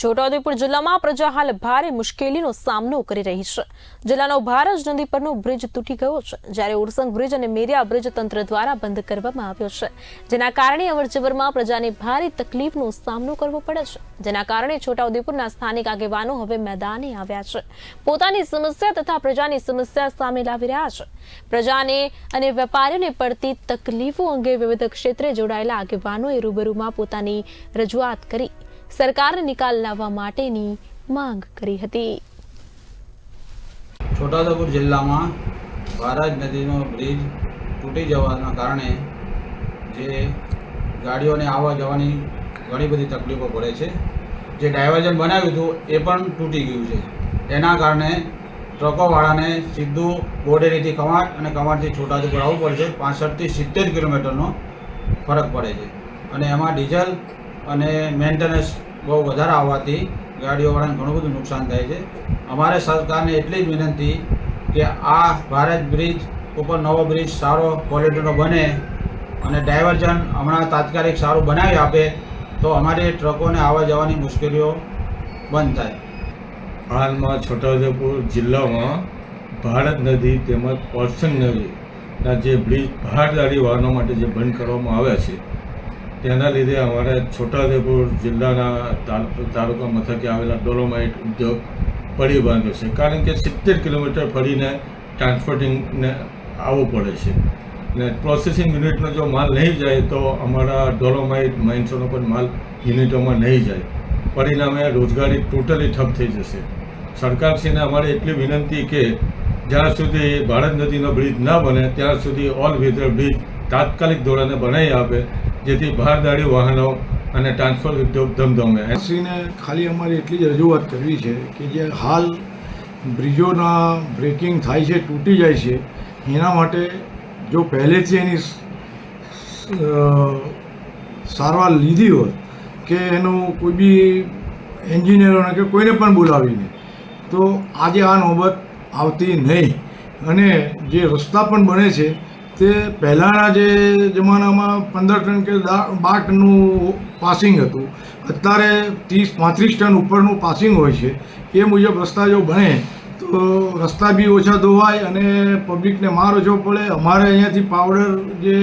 છોટાઉદેપુર જિલ્લામાં પ્રજા હાલ ભારે મુશ્કેલીનો સામનો કરી રહી છે. જિલ્લાનો ભારજ નદી પરનો બ્રિજ તૂટી ગયો છે. જ્યારે ઉરસંગ બ્રિજ અને મેરિયા બ્રિજ તંત્ર દ્વારા બંધ કરવામાં આવ્યો છે. જેના કારણે અવરજવરમાં પ્રજાને ભારે તકલીફનો સામનો કરવો પડે છે. જેના કારણે છોટાઉદેપુરના સ્થાનિક આગેવાનો હવે મેદાને આવ્યા છે. પોતાની સમસ્યા તથા પ્રજાની સમસ્યા સામે લાવી રહ્યા છે. પ્રજાને અને વેપારીઓને પડતી તકલીફો અંગે વિવિધ ક્ષેત્રે જોડાયેલા આગેવાનોએ રૂબરૂમાં પોતાની રજૂઆત કરી. સરકારને નિકાલ લાવવા માટેની માંગ કરી હતી. છોટાઉદેપુર જિલ્લામાં બારાજ નદીનો બ્રિજ તૂટી જવાના કારણે જે ગાડીઓને આવવા જવાની ઘણી બધી તકલીફો પડે છે. જે ડાયવર્ઝન બનાવ્યું હતું એ પણ તૂટી ગયું છે. એના કારણે ટ્રકોવાળાને સીધું બોડેલીથી કમાટ અને કમાટથી છોટાઉદેપુર આવવું પડે છે. પાસઠથી સિત્તેર કિલોમીટરનો ફરક પડે છે. અને એમાં ડીઝલ અને મેન્ટેનન્સ બહુ વધારે આવવાથી ગાડીઓવાળાને ઘણું બધું નુકસાન થાય છે. અમારે સરકારને એટલી જ વિનંતી કે આ ભારત બ્રિજ ઉપર નવો બ્રિજ સારો ક્વોલિટીનો બને અને ડાયવર્ઝન હમણાં તાત્કાલિક સારું બનાવી આપે તો અમારી ટ્રકોને આવવા જવાની મુશ્કેલીઓ બંધ થાય. હાલમાં છોટાઉદેપુર જિલ્લામાં ભારત નદી તેમજ ઓર્સન નદીના જે બ્રિજ ભારદારી વાહનો માટે જે બંધ કરવામાં આવ્યા છે તેના લીધે અમારે છોટાઉદેપુર જિલ્લાના તાલુકા મથકે આવેલા ડોલોમાઇટ ઉદ્યોગ પડી બાંધ્યો છે. કારણ કે સિત્તેર કિલોમીટર ફરીને ટ્રાન્સપોર્ટિંગને આવવું પડે છે. ને પ્રોસેસિંગ યુનિટનો જો માલ નહીં જાય તો અમારા ડોલોમાઇટ માઇન્સોનો પણ માલ યુનિટોમાં નહીં જાય. પરિણામે રોજગારી ટોટલી ઠપ થઈ જશે. સરકારશ્રીને અમારે એટલી વિનંતી કે જ્યાં સુધી ભારત નદીનો બ્રિજ ના બને, ત્યાં સુધી ઓલ વેધર બ્રિજ તાત્કાલિક ધોરણે બનાવી આપે જેથી ભારદારી વાહનો અને ટ્રાન્સપોર્ટ ઉદ્યોગ ધમધમે. શ્રીને ખાલી અમારી એટલી જ રજૂઆત કરવી છે કે જે હાલ બ્રિજોના બ્રેકિંગ થાય છે, તૂટી જાય છે, એના માટે જો પહેલેથી એની સારવાર લીધી હોય કે એનું કોઈ બી એન્જિનિયરોને કે કોઈને પણ બોલાવીને, તો આજે આ નોબત આવતી નહીં. અને જે રસ્તા પણ બને છે તે પહેલાંના જે જમાનામાં પંદર ટન કે બાર ટનનું પાસિંગ હતું. અત્યારે ત્રીસ, પાંત્રીસ ટન ઉપરનું પાસિંગ હોય છે. એ મુજબ રસ્તા જો બને, તો રસ્તા બી ઓછા ધોવાય અને પબ્લિકને માર ઓછો પડે. અમારે અહીંયાથી પાવડર જે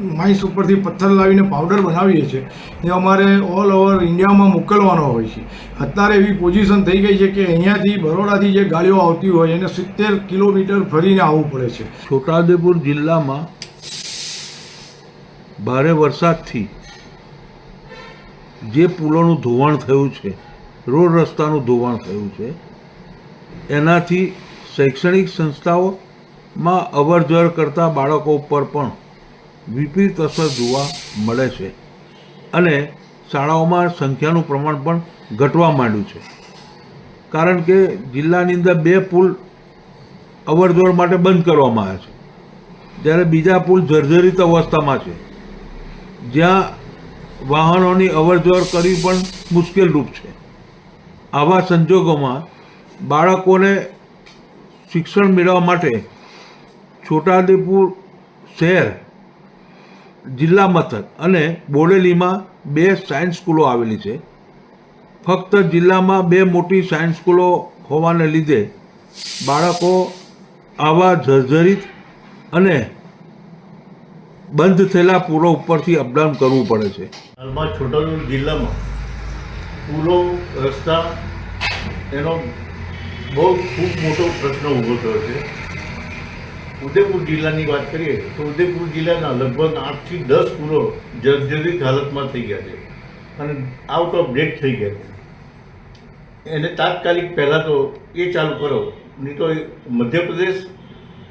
માઇન્સ ઉપરથી પથ્થર લાવીને પાવડર બનાવીએ છીએ. એ અમારે ઓલ ઓવર ઇન્ડિયામાં મોકલવાનો હોય છે. અત્યારે એવી પોઝિશન થઈ ગઈ છે કે અહીંયાથી બરોડાથી જે ગાડીઓ આવતી હોય એને સિત્તેર કિલોમીટર ફરીને આવવું પડે છે. છોટાઉદેપુર જિલ્લામાં ભારે વરસાદથી જે પુલોનું ધોવાણ થયું છે, રોડ રસ્તાનું ધોવાણ થયું છે, એનાથી શૈક્ષણિક સંસ્થાઓમાં અવર જવર કરતા બાળકો ઉપર પણ વિપરીત અસર જોવા મળે છે અને શાળાઓમાં સંખ્યાનું પ્રમાણ પણ ઘટવા માંડ્યું છે. કારણ કે જિલ્લાની અંદર બે પુલ અવરજવર માટે બંધ કરવામાં આવ્યા છે. જ્યારે બીજા પુલ જર્જરિત અવસ્થામાં છે. જ્યાં વાહનોની અવરજવર કરવી પણ મુશ્કેલરૂપ છે. આવા સંજોગોમાં બાળકોને શિક્ષણ મેળવવા માટે છોટાઉદેપુર શહેર જિલ્લા મથક અને બોડેલીમાં બે સાયન્સ સ્કૂલો આવેલી છે. ફક્ત જિલ્લામાં બે મોટી સાયન્સ સ્કૂલો હોવાને લીધે બાળકો આવા જર્જરિત અને બંધ થયેલા પુલો ઉપરથી અપડાઉન કરવું પડે છે. હાલમાં છોટાઉદેપુર જિલ્લામાં પુલો, રસ્તા એનો બહુ ખૂબ મોટો પ્રશ્ન ઊભો થયો છે. ઉદયપુર જિલ્લાની વાત કરીએ તો ઉદયપુર જિલ્લાના લગભગ આઠથી દસ પુરો જર્જરિત હાલતમાં થઈ ગયા છે અને આઉટ ઓફ ડેટ થઈ ગયા છે. એને તાત્કાલિક પહેલાં તો એ ચાલુ કરો, નહીં તો મધ્યપ્રદેશ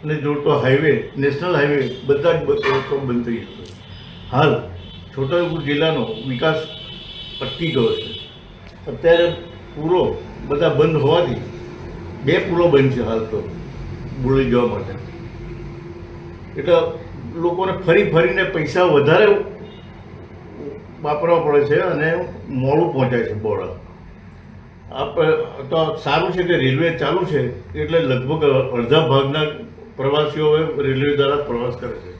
ને જોડતો હાઈવે, નેશનલ હાઈવે બધા જ રસ્તો બંધ થઈ જશે. હાલ છોટાઉદેપુર જિલ્લાનો વિકાસ અટકી ગયો છે. અત્યારે પુરો બધા બંધ હોવાથી બે પુલો બંધ છે હાલ તો, બોલી જવા માટે. એટલે લોકોને ફરી ફરીને પૈસા વધારે વાપરવા પડે છે અને મોડું પહોંચાય છે બોર્ડર આપ, તો સારું છે કે રેલવે ચાલુ છે, એટલે લગભગ અડધા ભાગના પ્રવાસીઓ રેલવે દ્વારા પ્રવાસ કરે છે.